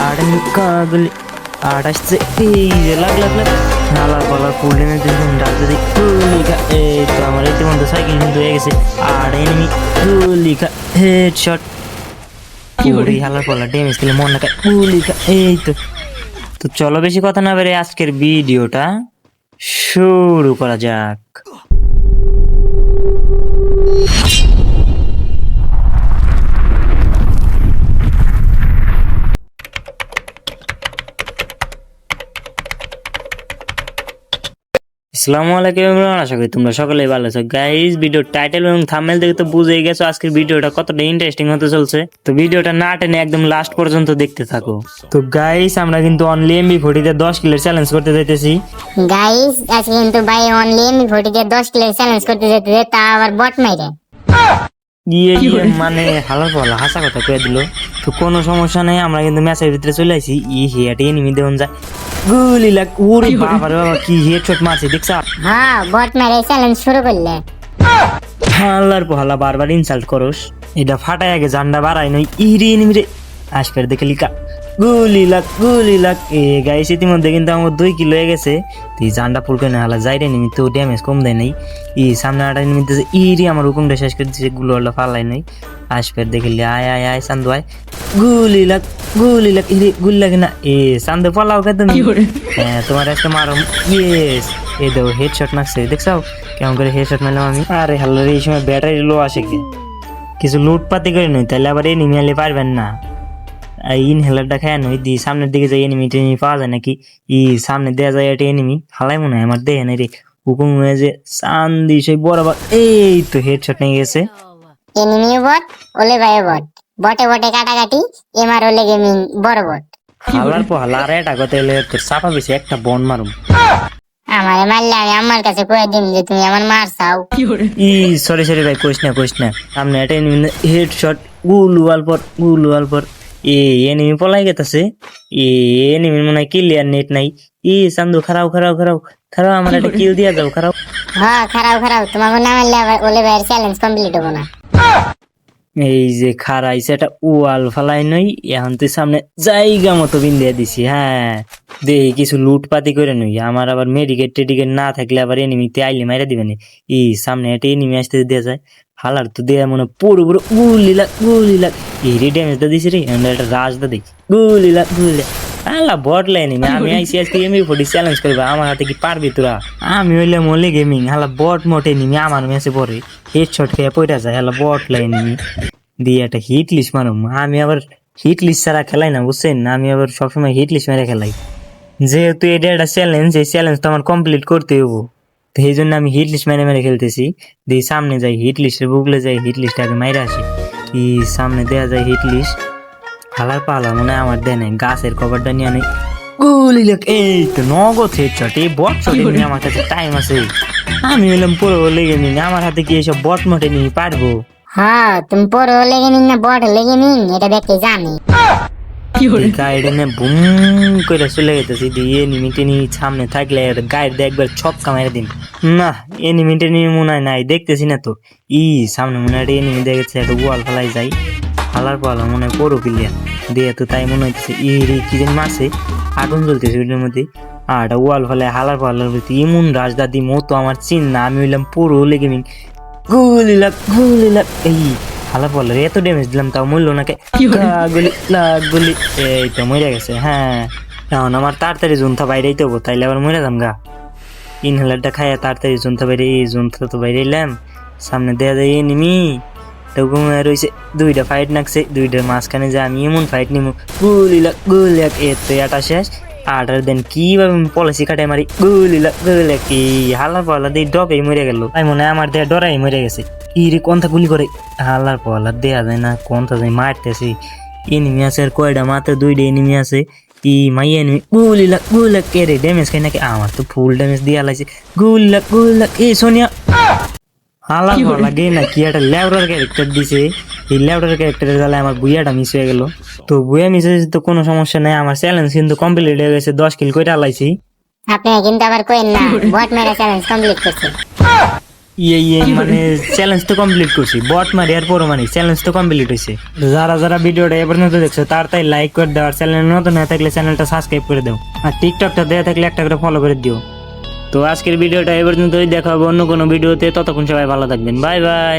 আট এনিমি কাগলি আট আসছে এই তো আমার সাইকেল কিন্তু হয়ে গেছে আট এনিমি গুলিকা হেডশট ওরে হালার ড্যামেজ দিলে মন না খায় গুলিকা এই তো। তো চলো বেশি কথা না বেরে আজকের ভিডিওটা শুরু করা যাক। আসসালামু আলাইকুম আশা করি তোমরা সকলে ভালো আছো। গাইজ ভিডিও টাইটেল এবং থামেল দেখে তো বুঝেই গেছো আজকের ভিডিওটা কতটা ইন্টারেস্টিং হতে চলছে। তো ভিডিওটা না টেনে একদম লাস্ট পর্যন্ত দেখতে থাকো। তো গাইস আমরা কিন্তু অনলি এমবি ফোর্টিতে দশ কিলোর চ্যালেঞ্জ করতে যাইতেছি। গাইস আজকে কিন্তু ভাই অনলি এমবি ফোর্টি দিয়ে দশ কিলোর চ্যালেঞ্জ করতে যেতে তা আবার বট মাইরে। ইয়ে ইয়ে মানে হালার পালা হাসা কথা কয়ে দিল। তো কোনো সমস্যা নেই আমরা কিন্তু ম্যাচের ভিতরে চলে আসি ই হেয়াটে এনিমি দেওয়ান যায়। গুলি লাগ ওরে বাবা রে বাবা কি হেডশট মারছে দেখছ? হ্যাঁ বট মেরে চ্যালেঞ্জ শুরু করলে। হালার পহালা বারবার ইনসাল্ট করস। এটা ফাটায় আগে জান্ডা বাড়াই নই ইরি এনিমি রে। আসপের দেখে লিকা গুলি লাগ গুলি লাগ এ গাইস ইতিমধ্যে কিন্তু আমার দুই কিলো হয়ে গেছে। তো এই জান্ডা ফুল করে হালা যাই রে নিমি তো ড্যামেজ কম দেয় নাই। ই সামনে আটা নিমিতে ইরি আমার হুকুমটা শেষ করে দিচ্ছে গুলো হলো ফালাই নাই। আসপের দেখে লি আয় আয় আয় চান্দু আয়। গুলি লাগ গুলি লাগ ইরি গুলি লাগে না এ চান্দু পালাও কে তুমি? হ্যাঁ তোমার একটা মারো। ইয়েস এই দেখো হেডশট মারছে দেখছাও? কেমন করে হেডশট মারলাম আমি? আরে হাল্লা রে এই সময় ব্যাটারি লো আসে কি? কিছু লুটপাতি করে নই তাহলে আবার এনিমি আলে পারবেন না। ইনহেলারটা খায় নই দি সামনের দিকে যাই এনিমি টেনিমি পাওয়া যায় নাকি ই সামনে দেয়া যায় একটা এনিমি হালাই মনে হয় আমার দেহে নাই রে। হুকুম হয়ে যে চান্দি সেই বরাবর এই তো হেডশট নিয়ে গেছে। এনিমিও বট ওলে ভাই বট বটে বটে কাটাকাটি এমার ওলে গেমিং বড় বট হালার পর হালা আর এটা কথা এলে তোর চাপা বেশি একটা বন মারুম। আমারে মারলে আমি আমার কাছে কয়ে দিন যে তুমি আমার মার চাও। ই সরি সরি ভাই কইস না কইস না। সামনে এনিমি হেডশট গুল ওয়াল পর গুল ওয়াল পর এ এনিমি পলাই গেতাছে। এ এনিমি মনে হয় ক্লিয়ার নেট নাই। ই চান্দু খারাও খারাও খারাও খারাও আমার একটা কিল দিয়া যাও খারাও হ্যাঁ খারাপ খারাপ তোমাকে না মারলে ওলে ভাইয়ের চ্যালেঞ্জ কমপ্লিট হব না। এই যে খারাইছে একটা ওয়াল ফালাই নই এখন তুই সামনে জায়গা মতো বিন্দিয়া দিছি হ্যাঁ। দেখি কিছু লুটপাতি করে নই। আমার আবার মেডিকেট টেডিকেট না থাকলে আবার এনিমিতে আইলে মাইরা দিবেন ই সামনে একটা এনিমি আসতে দেওয়া যায়। হালার তো দেয়া মনে পুরো পুরো গুলিলা গুলিলা। এই রে ড্যামেজটা দিছি রে, আমরা একটা রাজদা দেখি। গুলিলা গুলিলা। আল্লাহ বট লাইনি আমি আইসি আজকে এমবি ফোর্টি চ্যালেঞ্জ করব, আমার হাতে কি পারবি তোরা? আমি হইলে মলে গেমিং হালা বট মোটে নিমি আমার মেসে পরে হেডশট খেয়ে পয়টা যায় হালা বট লাইনি দিয়ে একটা হিট লিস্ট মারুম। আমি আবার হিট লিস্ট ছাড়া খেলাই না, বুঝছেন? আমি আবার সবসময় হিট লিস্ট মেরে খেলাই। যেহেতু এটা একটা চ্যালেঞ্জ এই চ্যালেঞ্জ তো আমার কমপ্লিট করতে হব তো এই জন্য আমি হিট লিস্ট মেরে মেরে খেলতেছি। দিয়ে সামনে যাই হিট লিস্টের বুকলে যাই হিট লিস্ট আগে মাইরে আসি। এই সামনে দেয়া যায় হিট লিস্ট হালার পালা মনে হয় আমার দেয় নাই। গাছের কভারটা নিয়ে নেই। গুলি লাগ এই তো নগদ হেডশট এই বট শট নিয়ে আমার কাছে টাইম আছে। আমি হলাম পুরো লেগে নিন আমার হাতে কি এসব বট মটে নিয়ে পারব? হ্যাঁ তুমি পরে ওলে গেমিং না বট ওলে গেমিং এটা দেখতে জানি। চলে দিয়ে সামনে থাকলে দিন মনে হয় নাই, দেখতেছি না তো। ই, সামনে মনে একটা যাই। ফালার পালা মনে হয় ক্লিয়ার দিয়ে তো তাই মনে হচ্ছে ই কি যেন মারছে। আগুন জ্বলতেছে ওইটার মধ্যে। আর ওয়াল ফেলে হালার পালার মধ্যে ইমন রাজদাদি মতো আমার চিন না, আমি হইলাম পুরো লেগে মিন। গুলি লাগ এই। হালা বলে এত ড্যামেজ দিলাম তাও মরলো নাকি? গুলি গুলি এই তো মরে গেছে হ্যাঁ। এখন আমার তাড়াতাড়ি জুনথা বাইরেই তো তাইলে আবার মরে যাম গা। ইনহেলারটা খাইয়া তাড়াতাড়ি জুনথা বাইরে এই জুনথা তো বাইরে এলাম। সামনে দেয়া যায় নিমি তো ঘুমিয়ে রয়েছে দুইটা ফাইট নাকছে দুইটার মাঝখানে যে আমি এমন ফাইট নিমু। গুলি লাগ গুলি লাগ এ তো এটা শেষ। আটার দেন কীভাবে পলিসি কাটাই মারি? গুলি লাগ গুলি হালার পালা দিয়ে ডবেই মরে গেল। তাই মনে হয় আমার দেয়া ডরাই মরে গেছে। ইরে কোনটা গুলি করে? হালার পালা দেয়া যায় না কোনটা যায় মারতেছে। এনিমি আছে আর কয়টা? মাত্র দুইটা এনিমি আছে। ই মাই এনিমি গুলি লাগ গুলি কে রে ড্যামেজ খাই নাকি? আমার তো ফুল ড্যামেজ দিয়া লাগছে গুলি লাগ গুলি লাগ এই সোনিয়া। হালা লাগে না কি একটা ল্যাবরার ক্যারেক্টার দিছে। এই ল্যাবরার ক্যারেক্টারের জ্বালায় আমার বুইয়াটা মিস হয়ে গেল। তো বুয়া মিস হয়েছে তো কোনো সমস্যা নাই আমার চ্যালেঞ্জ কিন্তু কমপ্লিট হয়ে গেছে দশ কিল কইটা আলাইছি আপনি কিন্তু আবার কইেন না বট মেরে চ্যালেঞ্জ কমপ্লিট করছে। ইয়ে ইয়ে মানে চ্যালেঞ্জ তো কমপ্লিট করছি। বট মারি আর পরো মানে চ্যালেঞ্জ তো কমপ্লিট হয়েছে যারা যারা ভিডিওটা এ পর্যন্ত দেখছ তার তাই লাইক করে দাও আর চ্যানেল নতুন হয়ে থাকলে চ্যানেলটা সাবস্ক্রাইব করে দাও। আর টিকটকটা দেওয়া থাকলে একটা করে ফলো করে দিও। তো আজকের ভিডিওটা এ পর্যন্তই দেখা হবে অন্য কোনো ভিডিওতে ততক্ষণ সবাই ভালো থাকবেন। Bye bye